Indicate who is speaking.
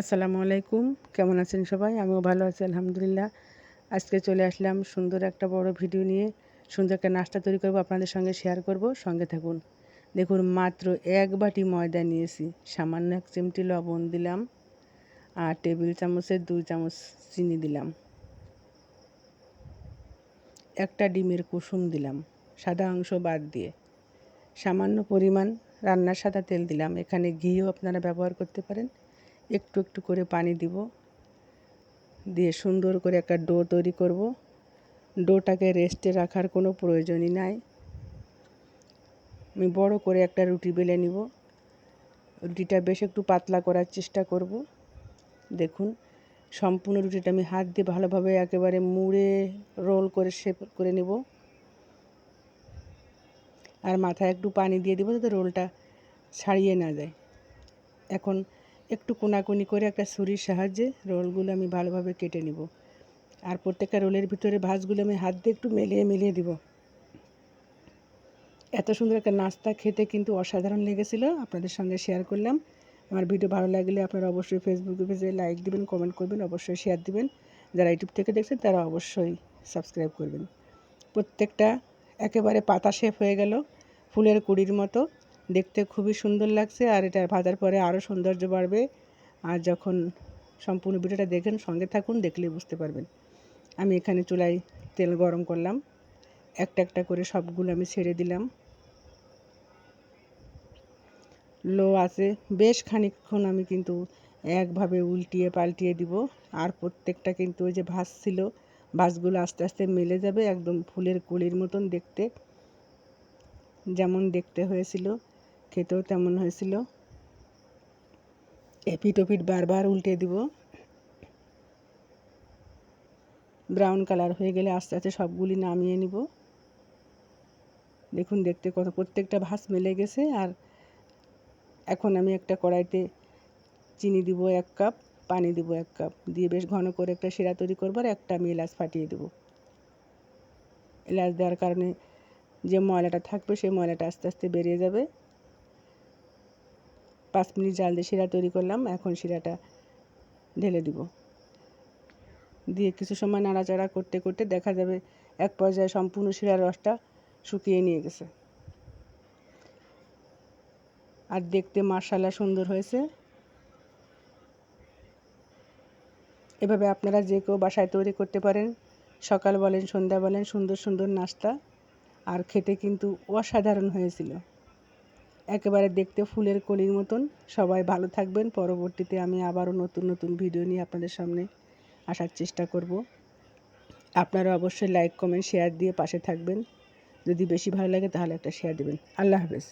Speaker 1: আসসালামু আলাইকুম। কেমন আছেন সবাই? আমিও ভালো আছি, আলহামদুলিল্লাহ। আজকে চলে আসলাম সুন্দর একটা বড় ভিডিও নিয়ে। সুন্দর একটা নাস্তা তৈরি করব, আপনাদের সঙ্গে শেয়ার করব। সঙ্গে থাকুন। দেখুন, মাত্র এক বাটি ময়দা নিয়েছি। সামান্য এক চিমটি লবণ দিলাম আর টেবিল চামচের দুই চামচ চিনি দিলাম। একটা ডিমের কুসুম দিলাম, সাদা অংশ বাদ দিয়ে। সামান্য পরিমাণ রান্নার সাদা তেল দিলাম। এখানে ঘিও আপনারা ব্যবহার করতে পারেন। একটু একটু করে পানি দিব। দিয়ে সুন্দর করে একটা ডো তৈরি করব। ডোটাকে রেস্টে রাখার কোনো প্রয়োজনই নাই। আমি বড় করে একটা রুটি বেলে নিব। রুটিটা বেশ একটু পাতলা করার চেষ্টা করব। দেখুন, সম্পূর্ণ রুটিটা আমি হাত দিয়ে ভালোভাবে একেবারে মুড়ে রোল করে শেপ করে নেব। আর মাথায় একটু পানি দিয়ে দেবো যাতে রোলটা ছাড়িয়ে না যায়। এখন একটু কোনাকুনি করে একটা ছুরির সাহায্যে রোলগুলো আমি ভালোভাবে কেটে নিব। আর প্রত্যেকটা রোলের ভিতরে ভাঁজগুলো আমি হাত দিয়ে একটু মেলিয়ে মেলিয়ে দিব। এত সুন্দর একটা নাস্তা খেতে কিন্তু অসাধারণ লেগেছিল, আপনাদের সঙ্গে শেয়ার করলাম। আমার ভিডিও ভালো লাগলে আপনারা অবশ্যই ফেসবুকে পেজে লাইক দিবেন কমেন্ট করবেন, অবশ্যই শেয়ার দিবেন। যারা ইউটিউব থেকে দেখছেন, তারা অবশ্যই সাবস্ক্রাইব করবেন। প্রত্যেকটা একেবারে পাতা শেপ হয়ে গেল, ফুলের কুড়ির মতো। দেখতে খুবই সুন্দর লাগছে আর এটা ভাজার পরে আরও সৌন্দর্য বাড়বে। আর যখন সম্পূর্ণ ভিডিওটা দেখেন, সঙ্গে থাকুন, দেখলেই বুঝতে পারবেন। আমি এখানে চুলায় তেল গরম করলাম। একটা একটা করে সবগুলো আমি ছেড়ে দিলাম। লো আছে। বেশ খানিকক্ষণ আমি কিন্তু একভাবে উল্টিয়ে পাল্টিয়ে দিব। আর প্রত্যেকটা কিন্তু ওই যে ভাস ছিল ভাসগুলো আস্তে আস্তে মেলে যাবে, একদম ফুলের কুলির মতন দেখতে। যেমন দেখতে হয়েছিল। খেতেও তেমন হয়েছিল। এপিট ওপিট বারবার উল্টে দিব। ব্রাউন কালার হয়ে গেলে আস্তে আস্তে সবগুলি নামিয়ে নিব। দেখুন, দেখতে কত, প্রত্যেকটা ভাস মেলে গেছে আর এখন আমি একটা কড়াইতে চিনি দিব এক কাপ, পানি দিব এক কাপ। দিয়ে বেশ ঘন করে একটা শিরা তৈরি করব আর একটা আমি এলাচ ফাটিয়ে দেবো। এলাচ দেওয়ার কারণে যে ময়লাটা থাকবে, সেই ময়লাটা আস্তে আস্তে বেরিয়ে যাবে। পাঁচ মিনিট জাল দিয়ে শিরা তৈরি করলাম, এখন শিরাটা ঢেলে দিব। দিয়ে কিছু সময় নাড়াচাড়া করতে করতে দেখা যাবে এক পর্যায়ে সম্পূর্ণ শিরার রসটা শুকিয়ে নিয়ে গেছে। আর দেখতে মার্শাল্লা সুন্দর হয়েছে। এভাবে আপনারা যে কেউ বাসায় তৈরি করতে পারেন, সকাল বলেন, সন্ধ্যা বলেন, সুন্দর সুন্দর নাস্তা। আর খেতে কিন্তু অসাধারণ হয়েছিল। একেবারে দেখতে ফুলের কলির মতন। সবাই ভালো থাকবেন। পরবর্তীতে আমি আবারও নতুন নতুন ভিডিও নিয়ে আপনাদের সামনে আসার চেষ্টা করব। আপনারা অবশ্যই লাইক কমেন্ট শেয়ার দিয়ে পাশে থাকবেন। যদি বেশি ভালো লাগে তাহলে একটা শেয়ার দেবেন। আল্লাহ হাফেজ।